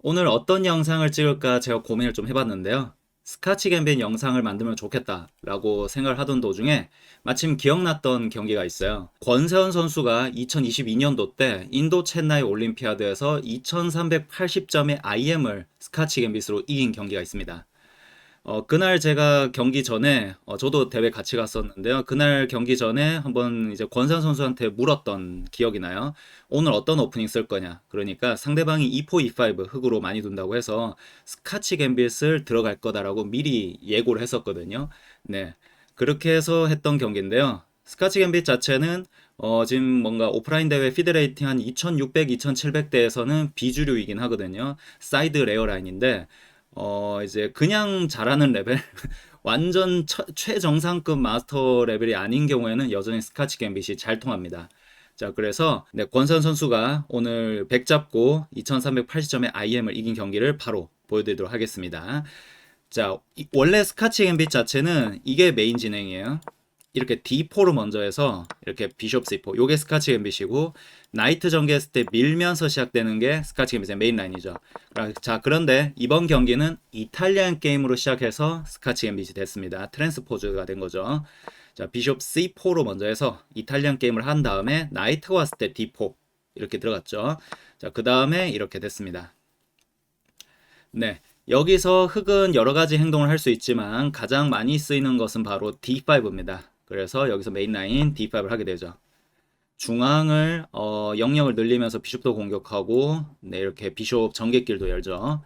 오늘 어떤 영상을 찍을까 제가 고민을 좀 해봤는데요. 스카치 갬빗 영상을 만들면 좋겠다 라고 생각을 하던 도중에 마침 기억났던 경기가 있어요. 권세원 선수가 2022년도 때 인도 첸나이 올림피아드에서 2380점의 IM을 스카치 갬빗으로 이긴 경기가 있습니다. 어, 그날 제가 경기 전에, 어, 저도 대회 같이 갔었는데요. 그날 경기 전에 한번 이제 권산 선수한테 물었던 기억이 나요. 오늘 어떤 오프닝 쓸 거냐. 그러니까 상대방이 24, 25 흑으로 많이 둔다고 해서 스카치 갬빗을 들어갈 거다라고 미리 예고를 했었거든요. 네. 그렇게 해서 했던 경기인데요. 스카치 갬빗 자체는 어, 지금 뭔가 오프라인 대회 피드레이팅 한 2600, 2700대에서는 비주류이긴 하거든요. 사이드 레어 라인인데 어, 이제 그냥 잘하는 레벨, 완전 처- 최정상급 마스터 레벨이 아닌 경우에는 여전히 스카치 갬빗이 잘 통합니다. 자, 그래서 네, 권선 선수가 오늘 100 잡고 2380점의 IM을 이긴 경기를 바로 보여드리도록 하겠습니다. 자, 이- 원래 스카치 갬빗 자체는 이게 메인 진행이에요. 이렇게 D4로 먼저 해서 이렇게 비숍 C4 요게 스카치 갬빗이고 나이트 전개했을 때 밀면서 시작되는 게 스카치 갬빗의 메인 라인이죠. 아, 자 그런데 이번 경기는 이탈리안 게임으로 시작해서 스카치 갬빗이 됐습니다. 트랜스포즈가 된 거죠. 자 비숍 C4로 먼저 해서 이탈리안 게임을 한 다음에 나이트가 왔을 때 D4 이렇게 들어갔죠. 자 그 다음에 이렇게 됐습니다. 네. 여기서 흑은 여러 가지 행동을 할 수 있지만 가장 많이 쓰이는 것은 바로 D5입니다. 그래서 여기서 메인 라인 D5를 하게 되죠. 중앙을 어, 영역을 늘리면서 비숍도 공격하고 네, 이렇게 비숍 전개길도 열죠.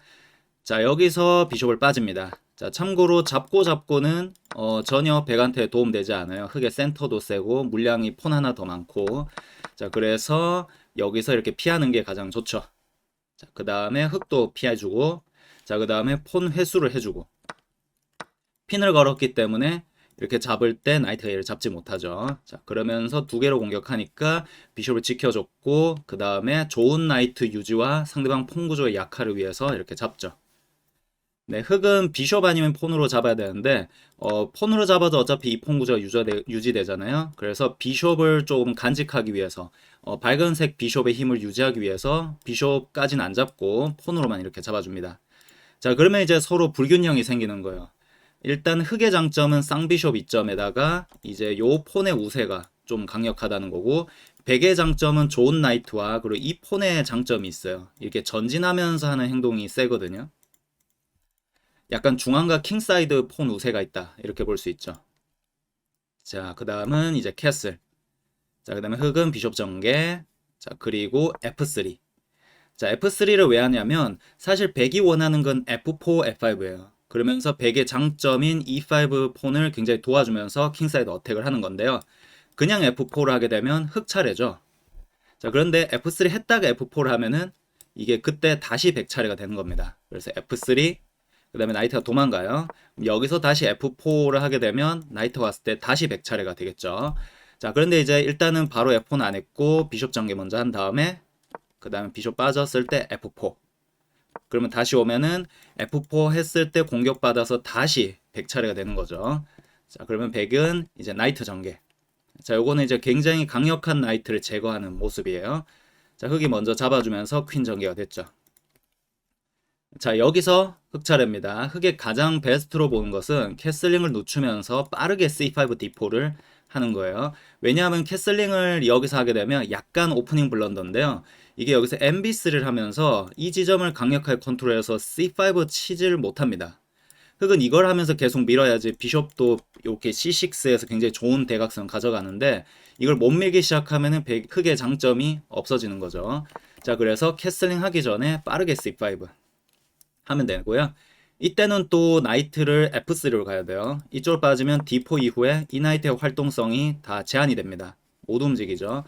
자, 여기서 비숍을 빠집니다. 자, 참고로 잡고 잡고는 어, 전혀 백한테 도움되지 않아요. 흑의 센터도 세고 물량이 폰 하나 더 많고 자, 그래서 여기서 이렇게 피하는 게 가장 좋죠. 자, 그 다음에 흑도 피해주고 자, 그 다음에 폰 회수를 해주고 핀을 걸었기 때문에 이렇게 잡을 때 나이트가 얘를 잡지 못하죠. 자, 그러면서 두 개로 공격하니까 비숍을 지켜줬고 그 다음에 좋은 나이트 유지와 상대방 폰 구조의 약화를 위해서 이렇게 잡죠. 네, 흑은 비숍 아니면 폰으로 잡아야 되는데 어, 폰으로 잡아도 어차피 이 폰 구조가 유지되, 유지되잖아요. 그래서 비숍을 조금 간직하기 위해서 어, 밝은색 비숍의 힘을 유지하기 위해서 비숍까지는 안 잡고 폰으로만 이렇게 잡아줍니다. 자, 그러면 이제 서로 불균형이 생기는 거예요. 일단 흑의 장점은 쌍비숍 이점에다가 이제 요 폰의 우세가 좀 강력하다는 거고 백의 장점은 좋은 나이트와 그리고 이 폰의 장점이 있어요. 이렇게 전진하면서 하는 행동이 세거든요. 약간 중앙과 킹사이드 폰 우세가 있다. 이렇게 볼 수 있죠. 자, 그 다음은 이제 캐슬. 자, 그 다음에 흑은 비숍 전개. 자, 그리고 F3. 자, F3를 왜 하냐면 사실 백이 원하는 건 F4, F5예요. 그러면서 백의 장점인 E5 폰을 굉장히 도와주면서 킹사이드 어택을 하는 건데요. 그냥 F4를 하게 되면 흑 차례죠. 자, 그런데 F3 했다가 F4를 하면은 이게 그때 다시 100차례가 되는 겁니다. 그래서 F3, 그 다음에 나이트가 도망가요. 여기서 다시 F4를 하게 되면 나이트가 왔을 때 다시 100차례가 되겠죠. 자, 그런데 이제 일단은 바로 F4는 안 했고 비숍 전개 먼저 한 다음에 그 다음에 비숍 빠졌을 때 F4. 그러면 다시 오면은 F4 했을 때 공격받아서 다시 100차례가 되는 거죠. 자, 그러면 100은 이제 나이트 전개. 자, 요거는 이제 굉장히 강력한 나이트를 제거하는 모습이에요. 자, 흑이 먼저 잡아주면서 퀸 전개가 됐죠. 자, 여기서 흑 차례입니다. 흑의 가장 베스트로 보는 것은 캐슬링을 늦추면서 빠르게 C5 D4를 하는 거예요. 왜냐하면 캐슬링을 여기서 하게 되면 약간 오프닝 블런더인데요. 이게 여기서 MB3를 하면서 이 지점을 강력하게 컨트롤해서 C5 치지를 못합니다. 흑은 이걸 하면서 계속 밀어야지 비숍도 이렇게 C6에서 굉장히 좋은 대각선 가져가는데 이걸 못 밀기 시작하면은 백- 흑의 장점이 없어지는 거죠. 자, 그래서 캐슬링 하기 전에 빠르게 C5 하면 되고요. 이때는 또 나이트를 F3로 가야 돼요. 이쪽으로 빠지면 D4 이후에 이 나이트의 활동성이 다 제한이 됩니다. 못 움직이죠.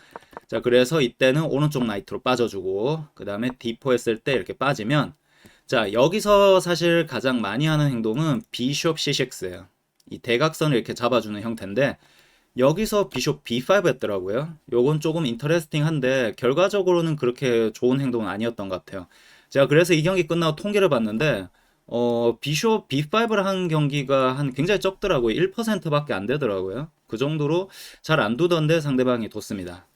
자, 그래서 이때는 오른쪽 나이트로 빠져주고, 그 다음에 D4 했을 때 이렇게 빠지면, 자, 여기서 사실 가장 많이 하는 행동은 비숍 C6예요. 이 대각선을 이렇게 잡아주는 형태인데, 여기서 비숍 B5 였더라고요. 요건 조금 인터레스팅한데, 결과적으로는 그렇게 좋은 행동은 아니었던 것 같아요. 제가 그래서 이 경기 끝나고 통계를 봤는데, 어, 비숍 B5를 한 경기가 한 굉장히 적더라고요. 1%밖에 안 되더라고요. 그 정도로 잘 안 두던데 상대방이 뒀습니다.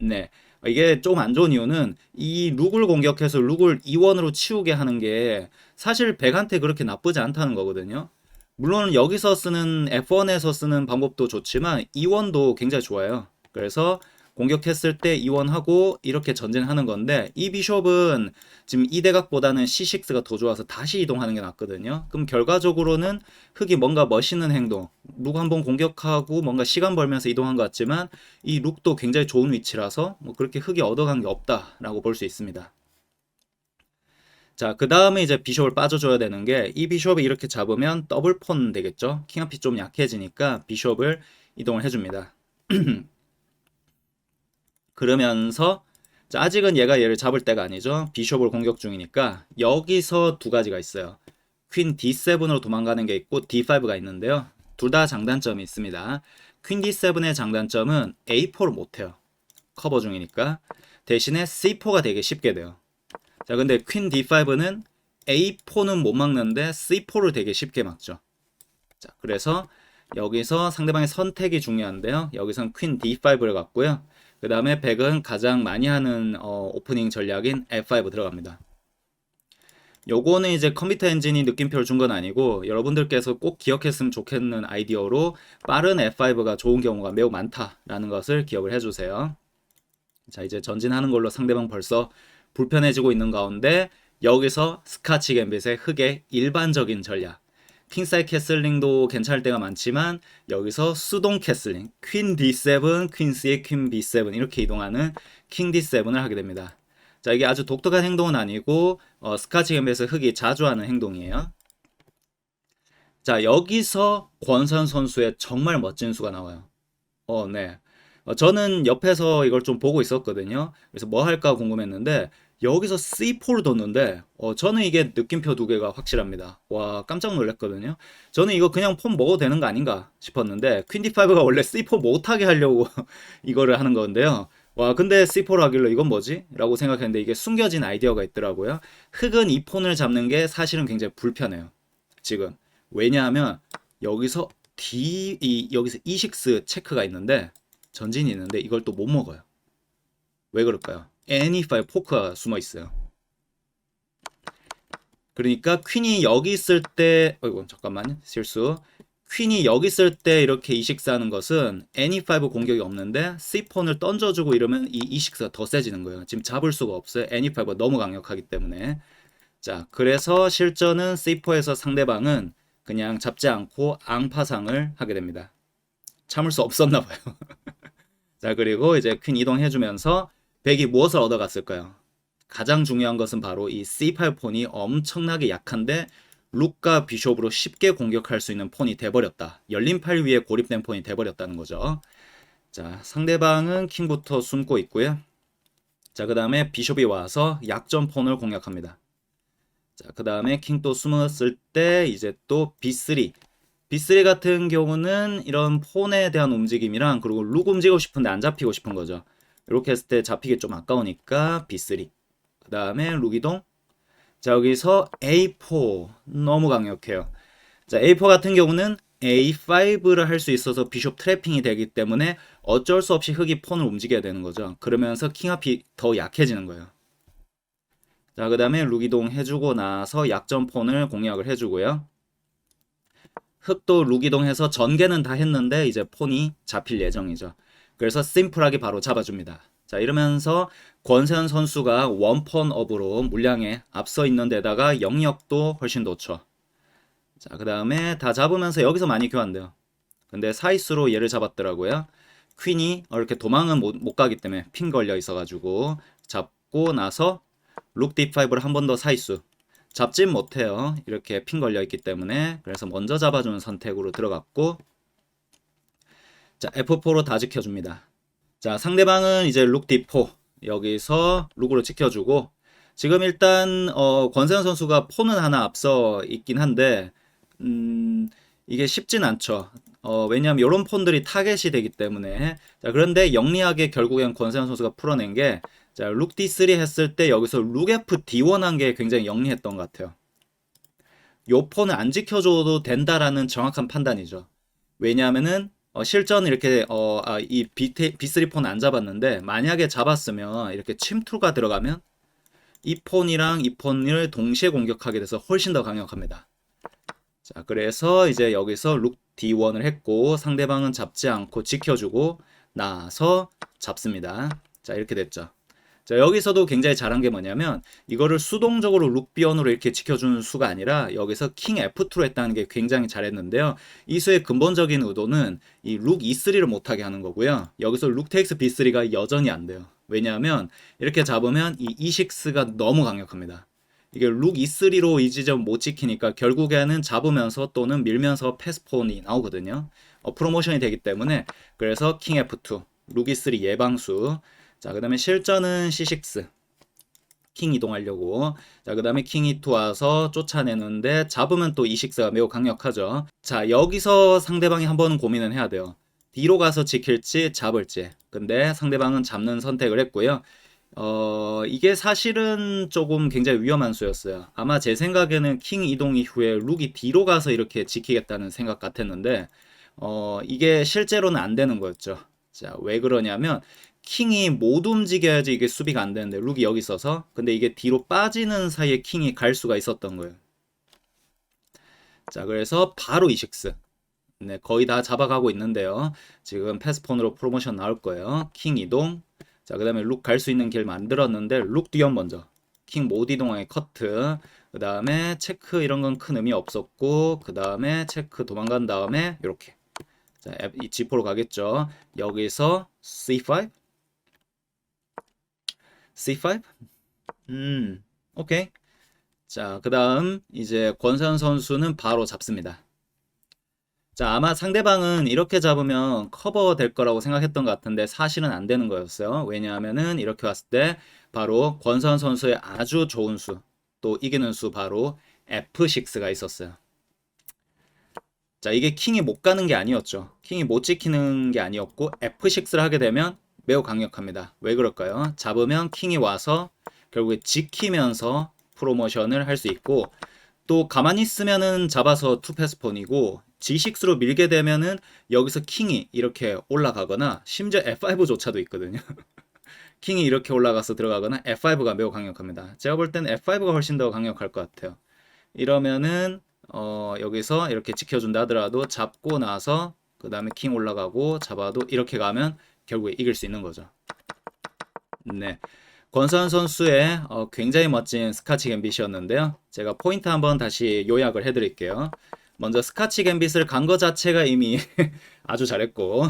네. 이게 조금 안 좋은 이유는 이 룩을 공격해서 룩을 이원으로 치우게 하는 게 사실 백한테 그렇게 나쁘지 않다는 거거든요. 물론 여기서 쓰는 F1에서 쓰는 방법도 좋지만 이원도 굉장히 좋아요. 그래서 공격했을 때 이원하고 이렇게 전진하는 건데 이 비숍은 지금 이 대각보다는 C6가 더 좋아서 다시 이동하는 게 낫거든요. 그럼 결과적으로는 흑이 뭔가 멋있는 행동, 룩 한번 공격하고 뭔가 시간 벌면서 이동한 것 같지만 이 룩도 굉장히 좋은 위치라서 뭐 그렇게 흑이 얻어간 게 없다라고 볼 수 있습니다. 자, 그 다음에 이제 비숍을 빠져줘야 되는 게 이 비숍을 이렇게 잡으면 더블 폰 되겠죠? 킹 앞이 좀 약해지니까 비숍을 이동을 해줍니다. 그러면서 자, 아직은 얘가 얘를 잡을 때가 아니죠. 비숍을 공격 중이니까 여기서 두 가지가 있어요. 퀸 D7으로 도망가는 게 있고 D5가 있는데요. 둘 다 장단점이 있습니다. 퀸 D7의 장단점은 A4를 못해요. 커버 중이니까. 대신에 C4가 되게 쉽게 돼요. 자, 근데 퀸 D5는 A4는 못 막는데 C4를 되게 쉽게 막죠. 자, 그래서 여기서 상대방의 선택이 중요한데요. 여기선 퀸 D5를 갖고요. 그 다음에 백은 가장 많이 하는 어, 오프닝 전략인 F5 들어갑니다. 요거는 이제 컴퓨터 엔진이 느낌표를 준 건 아니고 여러분들께서 꼭 기억했으면 좋겠는 아이디어로 빠른 F5가 좋은 경우가 매우 많다라는 것을 기억을 해주세요. 자 이제 전진하는 걸로 상대방 벌써 불편해지고 있는 가운데 여기서 스카치 갬빗의 흑의 일반적인 전략 킹사이 캐슬링도 괜찮을 때가 많지만 여기서 수동 캐슬링 퀸 D7, 퀸 C의 퀸 B7 이렇게 이동하는 킹 D7을 하게 됩니다. 자 이게 아주 독특한 행동은 아니고 어, 스카치 갬빗에서 흑이 자주 하는 행동이에요. 자 여기서 권선 선수의 정말 멋진 수가 나와요. 어 네. 어, 저는 옆에서 이걸 좀 보고 있었거든요. 그래서 뭐 할까 궁금했는데 여기서 C4를 뒀는데 어, 저는 이게 느낌표 두 개가 확실합니다. 와 깜짝 놀랐거든요. 저는 이거 그냥 폰 먹어도 되는 거 아닌가 싶었는데 퀸디5가 원래 C4 못하게 하려고 이거를 하는 건데요. 와 근데 C4로 하길래 이건 뭐지? 라고 생각했는데 이게 숨겨진 아이디어가 있더라고요. 흑은 이 폰을 잡는 게 사실은 굉장히 불편해요. 지금 왜냐하면 여기서 D 이 여기서 E6 체크가 있는데 전진이 있는데 이걸 또 못 먹어요. 왜 그럴까요? 애니파이 포크가 숨어 있어요. 그러니까 퀸이 여기 있을 때, 어이구 잠깐만요 실수. 퀸이 여기 있을 때 이렇게 이식스하는 것은 애니5 공격이 없는데 C 폰을 던져주고 이러면 이 이식스가 더 세지는 거예요. 지금 잡을 수가 없어요. 애니5가 너무 강력하기 때문에. 자, 그래서 실전은 C4에서 상대방은 그냥 잡지 않고 앙파상을 하게 됩니다. 참을 수 없었나 봐요. 자, 그리고 이제 퀸 이동해주면서 백이 무엇을 얻어갔을까요? 가장 중요한 것은 바로 이 C8 폰이 엄청나게 약한데 룩과 비숍으로 쉽게 공격할 수 있는 폰이 돼버렸다. 열린 팔 위에 고립된 폰이 돼버렸다는 거죠. 자, 상대방은 킹부터 숨고 있고요. 자, 그 다음에 비숍이 와서 약점 폰을 공략합니다. 자, 그 다음에 킹 또 숨었을 때 이제 또 B3. B3 같은 경우는 이런 폰에 대한 움직임이랑 그리고 룩 움직이고 싶은데 안 잡히고 싶은 거죠. 이렇게 했을 때 잡히기 좀 아까우니까 B3. 그 다음에 룩이동. 자, 여기서 A4. 너무 강력해요. 자, A4 같은 경우는 A5를 할 수 있어서 비숍 트래핑이 되기 때문에 어쩔 수 없이 흑이 폰을 움직여야 되는 거죠. 그러면서 킹앞이 더 약해지는 거예요. 자, 그 다음에 룩 이동 해주고 나서 약점 폰을 공략을 해주고요. 흑도 룩 이동 해서 전개는 다 했는데 이제 폰이 잡힐 예정이죠. 그래서 심플하게 바로 잡아줍니다. 자 이러면서 권세현 선수가 원펀업으로 물량에 앞서 있는 데다가 영역도 훨씬 좋죠. 자 그 다음에 다 잡으면서 여기서 많이 교환돼요. 근데 사이스로 얘를 잡았더라고요. 퀸이 이렇게 도망은 못, 못 가기 때문에 핀 걸려 있어가지고 잡고 나서 룩 딥5를 한 번 더 사이수 잡진 못해요. 이렇게 핀 걸려 있기 때문에 그래서 먼저 잡아주는 선택으로 들어갔고 자 F4로 다 지켜줍니다. 자 상대방은 이제 룩 D4 여기서 룩으로 지켜주고 지금 일단 어, 권세현 선수가 폰은 하나 앞서 있긴 한데 음, 이게 쉽진 않죠. 어, 왜냐하면 이런 폰들이 타겟이 되기 때문에 자, 그런데 영리하게 결국엔 권세현 선수가 풀어낸 게 자, 룩 D3 했을 때 여기서 룩 F D1 한 게 굉장히 영리했던 것 같아요. 요 폰을 안 지켜줘도 된다라는 정확한 판단이죠. 왜냐하면은 어, 실전 이렇게 어, 아, 이 B, B3 폰 안 잡았는데 만약에 잡았으면 이렇게 침투가 들어가면 이 폰이랑 이 폰을 동시에 공격하게 돼서 훨씬 더 강력합니다. 자, 그래서 이제 여기서 룩 D1을 했고 상대방은 잡지 않고 지켜주고 나서 잡습니다. 자, 이렇게 됐죠. 자, 여기서도 굉장히 잘한 게 뭐냐면 이거를 수동적으로 룩 B1으로 이렇게 지켜주는 수가 아니라 여기서 킹 F2로 했다는 게 굉장히 잘했는데요. 이 수의 근본적인 의도는 이 룩 E3를 못하게 하는 거고요. 여기서 룩 테이크스 B3가 여전히 안 돼요. 왜냐하면 이렇게 잡으면 이 E6가 너무 강력합니다. 이게 룩 E3로 이 지점 못 지키니까 결국에는 잡으면서 또는 밀면서 패스폰이 나오거든요. 어, 프로모션이 되기 때문에 그래서 킹 F2, 룩 E3 예방수. 자, 그 다음에 실전은 C6. 킹 이동하려고. 자, 그 다음에 킹 E2 와서 쫓아내는데 잡으면 또 E6가 매우 강력하죠. 자, 여기서 상대방이 한번 고민은 해야 돼요. 뒤로 가서 지킬지 잡을지. 근데 상대방은 잡는 선택을 했고요. 어, 이게 사실은 조금 굉장히 위험한 수였어요. 아마 제 생각에는 킹 이동 이후에 룩이 뒤로 가서 이렇게 지키겠다는 생각 같았는데, 어, 이게 실제로는 안 되는 거였죠. 자, 왜 그러냐면, 킹이 못 움직여야지 이게 수비가 안 되는데, 룩이 여기 있어서, 근데 이게 뒤로 빠지는 사이에 킹이 갈 수가 있었던 거예요. 자, 그래서 바로 이식스. 네, 거의 다 잡아가고 있는데요. 지금 패스폰으로 프로모션 나올 거예요. 킹 이동. 자, 그 다음에 룩 갈 수 있는 길 만들었는데, 룩 뒤연 먼저. king 못 이동하게 커트. 그 다음에 체크 이런 건 큰 의미 없었고, 그 다음에 체크 도망간 다음에, 이렇게. 자, F- 이 G4로 가겠죠. 여기서 C5? C5? 음, 오케이. 자, 그 다음, 이제 권선 선수는 바로 잡습니다. 자, 아마 상대방은 이렇게 잡으면 커버 될 거라고 생각했던 것 같은데 사실은 안 되는 거였어요. 왜냐하면은 이렇게 왔을 때 바로 권선 선수의 아주 좋은 수, 또 이기는 수 바로 F6가 있었어요. 자, 이게 킹이 못 가는 게 아니었죠. 킹이 못 지키는 게 아니었고 F6를 하게 되면 매우 강력합니다. 왜 그럴까요? 잡으면 킹이 와서 결국에 지키면서 프로모션을 할 수 있고 또 가만히 있으면은 잡아서 투 패스폰이고 G6로 밀게 되면은 여기서 킹이 이렇게 올라가거나 심지어 F5조차도 있거든요. 킹이 이렇게 올라가서 들어가거나 F5가 매우 강력합니다. 제가 볼 때는 F5가 훨씬 더 강력할 것 같아요. 이러면은 어, 여기서 이렇게 지켜준다 하더라도 잡고 나서 그 다음에 킹 올라가고 잡아도 이렇게 가면 결국에 이길 수 있는 거죠. 네. 권선 선수의 어, 굉장히 멋진 스카치 갬빗이었는데요. 제가 포인트 한번 다시 요약을 해드릴게요. 먼저 스카치 갬빗을 간 거 자체가 이미 아주 잘했고,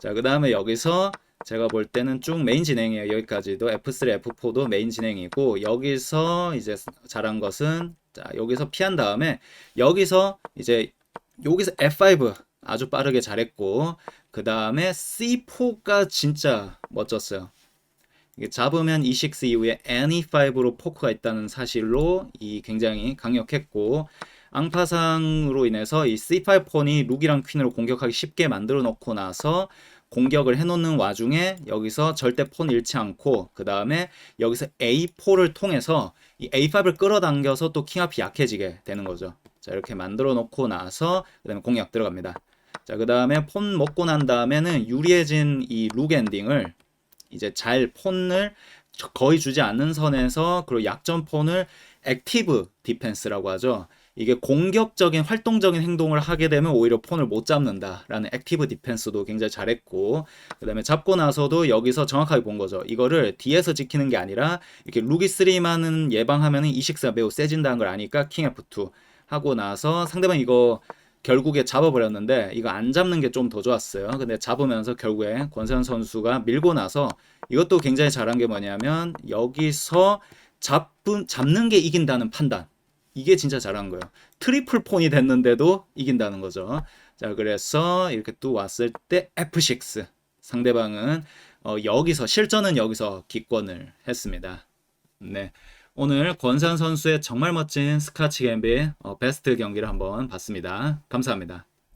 자, 그 다음에 여기서 제가 볼 때는 쭉 메인 진행이에요. 여기까지도 F3, F4도 메인 진행이고, 여기서 이제 잘한 것은, 자, 여기서 피한 다음에, 여기서 이제, 여기서 F5 아주 빠르게 잘했고, 그 다음에 C4가 진짜 멋졌어요. 잡으면 E6 이후에 N5로 포크가 있다는 사실로 이 굉장히 강력했고 앙파상으로 인해서 이 C5 폰이 룩이랑 퀸으로 공격하기 쉽게 만들어 놓고 나서 공격을 해놓는 와중에 여기서 절대 폰 잃지 않고 그 다음에 여기서 A4를 통해서 이 A5을 끌어당겨서 또 킹앞이 약해지게 되는 거죠. 자 이렇게 만들어 놓고 나서 그 다음에 공략 들어갑니다. 자 그 다음에 폰 먹고 난 다음에는 유리해진 이 룩 엔딩을 이제 잘 폰을 거의 주지 않는 선에서 그리고 약점 폰을 액티브 디펜스라고 하죠. 이게 공격적인 활동적인 행동을 하게 되면 오히려 폰을 못 잡는다라는 액티브 디펜스도 굉장히 잘했고 그다음에 잡고 나서도 여기서 정확하게 본 거죠. 이거를 뒤에서 지키는 게 아니라 이렇게 루기 3만은 예방하면은 이식스가 매우 세진다는 걸 아니까 킹 F2 하고 나서 상대방 이거 결국에 잡아버렸는데 이거 안 잡는 게 좀 더 좋았어요. 근데 잡으면서 결국에 권세현 선수가 밀고 나서 이것도 굉장히 잘한 게 뭐냐면 여기서 잡은 잡는 게 이긴다는 판단. 이게 진짜 잘한 거예요. 트리플 폰이 됐는데도 이긴다는 거죠. 자, 그래서 이렇게 또 왔을 때 F6 상대방은 어, 여기서 실전은 여기서 기권을 했습니다. 네. 오늘 권산 선수의 정말 멋진 스카치 갬빗 어, 베스트 경기를 한번 봤습니다. 감사합니다.